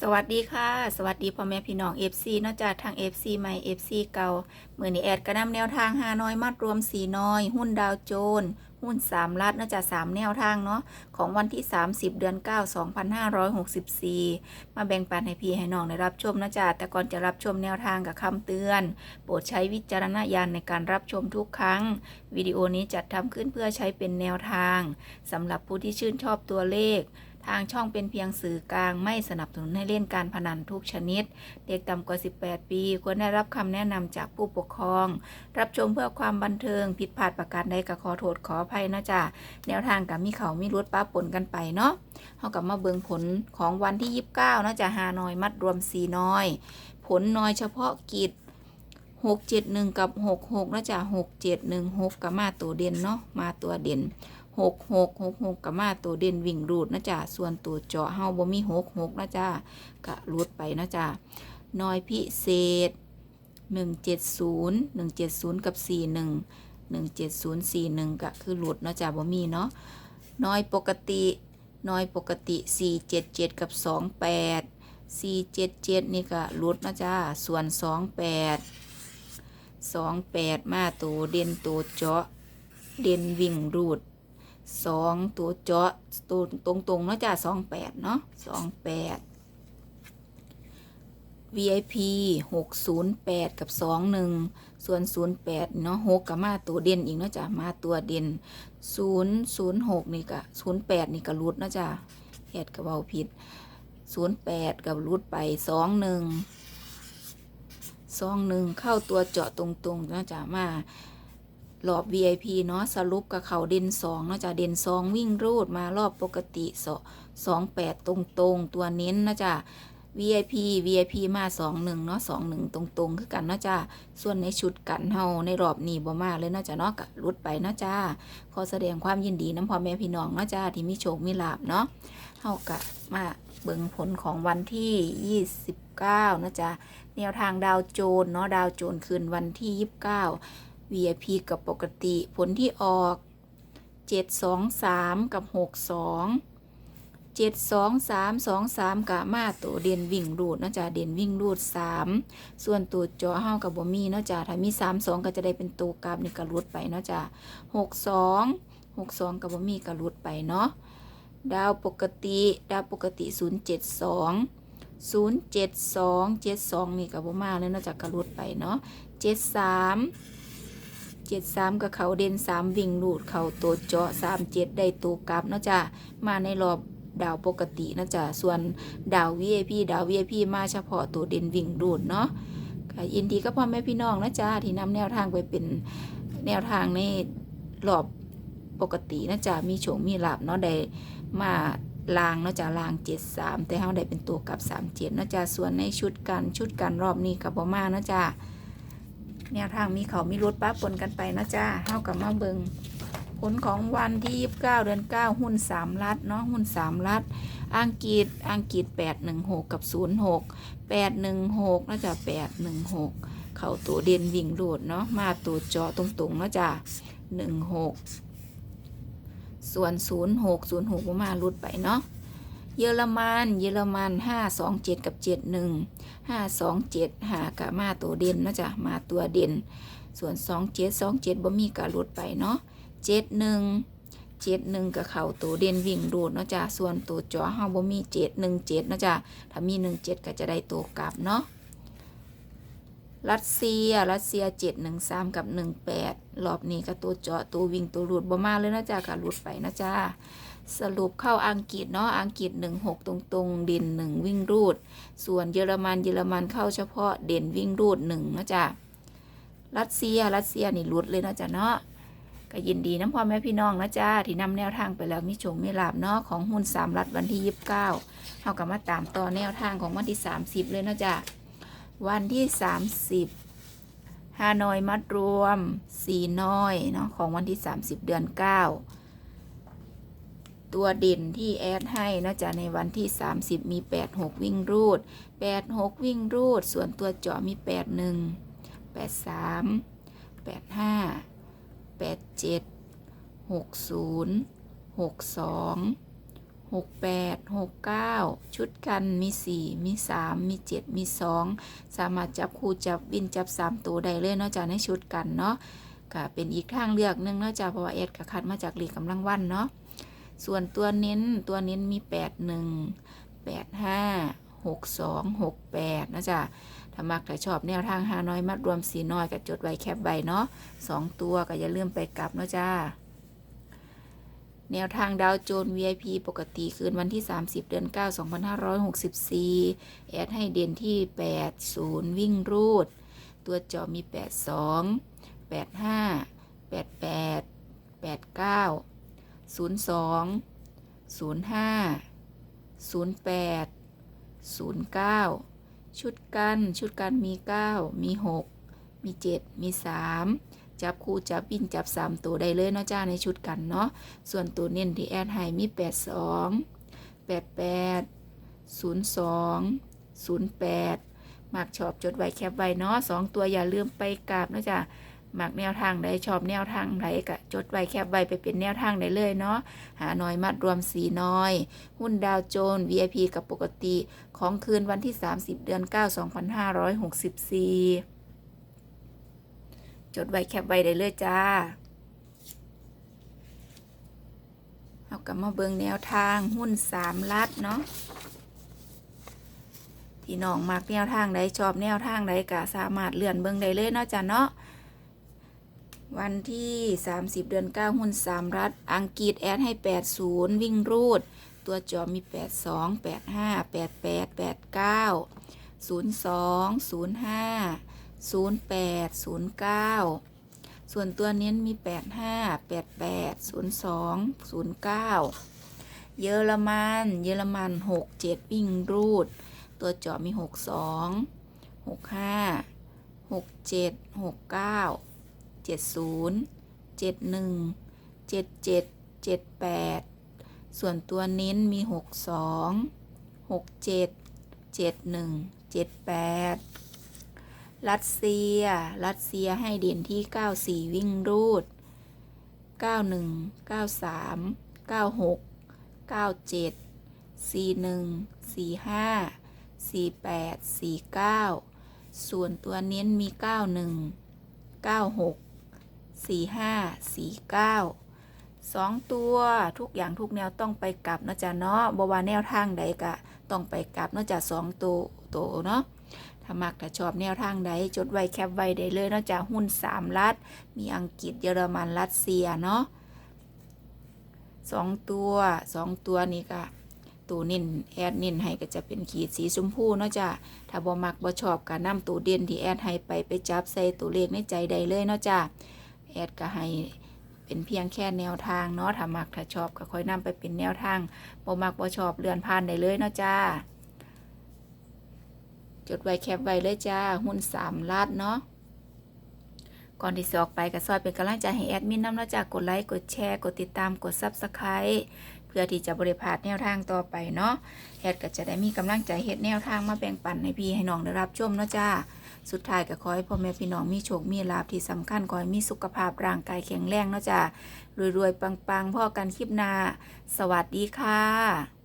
สวัสดีค่ะ สวัสดีพ่อแม่พี่น้อง FC นอกจากทาง FC ใหม่ FC เก่าเมื่อนี้แอดกระนำแนวทางหาน้อยมัดรวมสีน้อย หุ้นดาวโจน หุ้น3ลัดนอกจาก3แนวทางเนาะของวันที่ 30 เดือน 9 2564 มาแบ่งปันให้พี่ให้น้องได้รับชมนะจ๊ะแต่ก่อนจะรับชมแนวทางกับคำเตือน โปรดใช้วิจารณญาณในการรับชมทุกครั้ง วิดีโอนี้จัดทำขึ้นเพื่อใช้เป็นแนวทางสำหรับผู้ที่ชื่นชอบตัวเลข ทางช่องเป็นเพียงสื่อกลางไม่สนับสนุนให้เล่นการพนันทุกชนิด เด็กต่ำกว่า 18 ปี ควรได้รับคำแนะนำจากผู้ปกครอง รับชมเพื่อความบันเทิง ผิดพลาดประการใดก็ขอโทษขออภัยนะจ๊ะแนวทางกับมีเขามีรุดป้าปนกันไปเนาะเฮากับมาเบิงผลของวันที่ 29นะจ๊ะหานอยมัดรวมสีน้อย ผลน้อยเฉพาะกิจ671 กับ 66นะจ๊ะ6716กับมาตัวเด่นเนาะมาตัวเด่น หกหกหกหกกับมาตัวเด่นวิ่งรูดนะจ๊ะส่วนตัวเจาะเฮาบ่มีหกหกนะจ๊ะกะรูดไปนะจ๊ะน้อยพิเศษหนึ่งเจ็ดศูนย์หนึ่งเจ็ดศูนย์กับสี่หนึ่งหนึ่งเจ็ดศูนย์สี่หนึ่งก็คือหลุดนะจ๊ะบ่มีเนาะน้อยปกติน้อยปกติสี่เจ็ดเจ็ดกับสองแปดสี่เจ็ดเจ็ดนี่ก็หลุดนะจ๊ะส่วนสองแปดสองแปดมาตัวเด่นตัวเจาะเด่นวิ่งรูด สองตัวเจาะตัวตรงตรงๆเนาะจ้ะสองแปดเนาะสองแปด VIP หกศูนย์แปดกับสองหนึ่งส่วนศูนย์แปดเนาะหกกับมาตัวเด่นอีกเนาะจ้ะมาตัวเด่นศูนย์ศูนย์หกนี่ก็ศูนย์แปดนี่ก็รุดเนาะจ้ะแอดกับเบาผิดศูนย์แปดกับรุดไปสองหนึ่งสองหนึ่งเข้าตัวเจาะตรงๆเนาะจ้ะมา รอบ VIP เนาะสรุปกับเขาเด่นสองเนาะจะเด่นสองวิ่งรูดมารอบปกติสสองแปดตรงตรงๆตัวเน้นนะจ๊ะ VIP VIP มาสองหนึ่งเนาะสองหนึ่งตรงตรงคือกันเนาะจ้าส่วนในชุดกันเฮาในรอบนี้บ่มาเลยเนาะจ้ะเนาะกะรุดไปเนาะจ้าขอแสดงความยินดีน้ำพ่อแม่พี่น้องเนาะจ้าที่มีโชคมีลาบเนาะเฮากะมาเบิ่งผลของวันที่ 29นะจ๊ะแนวทางดาวโจนเนาะดาวโจนคืนวันที่ 29 VIP กับปกติผลที่ออก 723 กับ 62 723 23กับมาตัวเด่นวิ่งรูดเนาะจ้ะเด่นวิ่งรูด 3 ส่วนตัวจอเฮากับบ่มีเนาะจ้ะถ้ามี 3 2 ก็จะได้เป็นตัวกราบนี่ก็รุดไปเนาะจ้ะ62 62กับบ่มีก็รุดไปเนาะดาวปกติดาวปกติ 072 072 72นี่กับบ่มาเลยเนาะจ้ะก็รุดไปเนาะ 73 เจ็ดสามกับเขาเด่นสามวิ่งลูดเขาตัวเจาะสามเจ็ดได้ตัวกลับเนาะจ้ะมาในรอบดาวปกตินะจ๊ะส่วนดาว VIP ดาว VIP มาเฉพาะตัวเด่นวิ่งลูดเนาะยินดีกับพ่อแม่พี่น้องนะจ๊ะที่นำแนวทางไปเป็นแนวทางในรอบปกตินะจ๊ะมีโฉงมีหลับเนาะได้มาลางเนาะจ้ะลางเจ็ดสามแต่เฮาได้เป็นตัวกลับสามเจ็ดเนาะจ้ะส่วนในชุดกันชุดกันรอบนี้กับบ่มาเนาะจ้ะ แนวทางมีเขามีรถป้าปนกันไปนะจ้าเท่ากับมาเบิงผลของวันที่29เดือน9หุ้น3ลัดเนาะหุ้น3ลัด อังกฤษอังกฤษ816กับ06 816น่าจะ816เขาตัวเด่นวิ่งโดดเนาะมาตัวจาะตรงๆเนาะจ้า16ส่วน 06 06บ่มาลุดไปเนาะ เยอรมัน เยอรมัน527กับ71ห้าสองเจ็ดหากะมาตัวเด่นนะจ้ะมาตัวเด่น ส่วนสองเจ็ดสองเจ็ดบ่มีกะรุดไปเนาะเจ็ดหนึ่งเจ็ดหนึ่งกับเขาตัวเด่นวิ่งรูดเนาะจ้ะส่วนตัวจอเฮาบ่มีเจ็ดหนึ่งเจ็ดนะจ้ะถ้ามีหนึ่งเจ็ดก็จะได้ตัวกลับเนาะรัสเซีย รัสเซียเจ็ดหนึ่งสามกับหนึ่งแปดรอบนี้ก็ตัวเจาะตัววิ่งตัวรูดบ่มาเลยนะจ้ะกะรุดไปนะจ้า สรุปเข้าอังกฤษเนาะอังกฤษหนึ่งหกตรงตรงเด่นหนึ่งวิ่งรูด ส่วนเยอรมันเยอรมันเข้าเฉพาะเด่นวิ่งรูดหนึ่งนะจ๊ะรัสเซียรัสเซียนี่รุดเลยนะจ๊ะเนาะก็ยินดีน้ำพ่อแม่พี่น้องนะจ๊ะที่นำแนวทางไปแล้วมีโชงมีลาบเนาะของหุ้นสามรัฐวันที่ยี่สิบเก้าเอากลับมาตามต่อแนวทางของวันที่สามสิบเลยนะจ๊ะวันที่สามสิบฮานอยมัดรวมสีน้อยเนาะของวันที่สามสิบเดือนเก้า ตัวเด่นที่แอดให้นะจ๊ะในวันที่ 30 มี 86 วิ่งรูด 86 วิ่งรูด ส่วนตัวเจาะมี 81 83 85 87 60 62หกแปดหกเก้าชุดกันมีสี่มีสามมีเจ็ดมีสองสามารถจับคู่จับวินจับสามตัวได้เลยเนาะจากในชุดกันเนาะก็เป็นอีกทางเลือกหนึงเนาะจากเพราะว่าเอ็ดกับคัดมาจากหลีกกำลังวันเนาะ ส่วนตัวเน้นตัวเน้นมีแปดหนึ่งแปดห้าหกสองหกแปดนะจ๊ะถ้ามักถ้าชอบแนวทางหาน้อยมัดรวมสีน้อยกับจดไว้แคบใบเนาะสองตัวก็อย่าลืมไปกลับเนาะจ้า แนวทางดาวโจน VIP ปกติคืนวันที่ 30 เดือน 9 2564 แอดให้เด่นที่ 80 วิ่งรูด ตัวจอมี 82 85 88 89 02 05 08 09 ชุดกัน ชุดกันมี 9 มี 6 มี 7 มี 3 จับคู่จับวินจับ 3 ตัวได้เลยเนาะจ้าในชุดกันเนาะ ส่วนตัวเน้นที่แอดให้มี 82 88 02 08 มักชอบจดไว้แคปไว้เนาะสองตัวอย่าลืมไปกราบเนาะจ้ะ มักแนวทางใดชอบแนวทางใดก็จดไว้แคปไว้ไปเป็นแนวทางได้เลยเนาะหาหน้อยมัดรวมสีน้อย หุ้นดาวโจน VIP กับปกติของคืนวันที่ 30 เดือน 9 2564 จดไว้แคปไว้ได้เลยจ้าเอากลับมาเบิงแนวทางหุ้นสามลัดเนาะพี่น้องมักแนวทางใดชอบแนวทางใดก็สามารถเลื่อนเบิงได้เลยเนาะจ้ะเนาะ วันที่ 30 เดือน 9 หุ้นสามรัฐ อังกฤษแอดให้ 80 วิ่งรูด ตัวจอมี 82 85 88 89 02 05 08 09 ส่วนตัวเน้นมี 85 88 02 09 เยอรมัน เยอรมัน 67 วิ่งรูด ตัวจาะมี 62 65 67 69 70 71 77 78 ส่วนตัวเน้นมี 62 67 71 78 รัสเซีย รัสเซียให้เด่นที่ 94 วิ่งรูด 91 93 96 97 41 45 48 49 ส่วนตัวเน้นมี 91 96 45 49สองตัวทุกอย่างทุกแนวต้องไปกลับนะจ๊ะเนาะบว่าแนวทางใดก็ต้องไปกลับเนาะจ๊ะสองตัวตัวเนาะถ้ามักถ้าชอบแนวทางใดจดไว้แคปไว้ได้เลยเนาะจากหุ้นสามรัฐ มีอังกฤษเยอรมันรัสเซียเนาะสองตัวสองตัวนี้ก็ตัวนิ่นแอดนิ่นให้ก็จะเป็นขีดสีชมพูเนาะจ้ะถ้าบ่มักบ่ชอบก็นำตัวเด่นที่แอดให้ไปไปจับใส่ตัวเลขในใจใดเลยเนาะจ้ะ แอดก็ให้เป็นเพียงแค่แนวทางเนาะถ้ามักถ้าชอบก็ค่อยนำไปเป็นแนวทางบ่มักบ่ชอบเลื่อนผ่านได้เลยเนาะจ้า จดไว้แคปไว้เลยจ้า หุ้นสามลาดเนาะก่อนที่จะออกไปก็ซอยเป็นกำลังใจให้แอดมินนำเนาะจ้ากดไลค์กดแชร์ กดติดตามกด Subscribe พื่อที่จะบริพาทแนวทางต่อไปเนาะแอดก็จะได้มีกำลังใจเฮ็ดแนวทางมาแบ่งปันให้พี่ให้น้องได้รับชมเนาะจ้าสุดท้ายก็ขอให้พ่อแม่พี่น้องมีโชคมีลาภที่สำคัญขอให้มีสุขภาพร่างกายแข็งแรงเนาะจ้ารวยๆปังๆพ่อกันคลิปหน้าสวัสดีค่ะ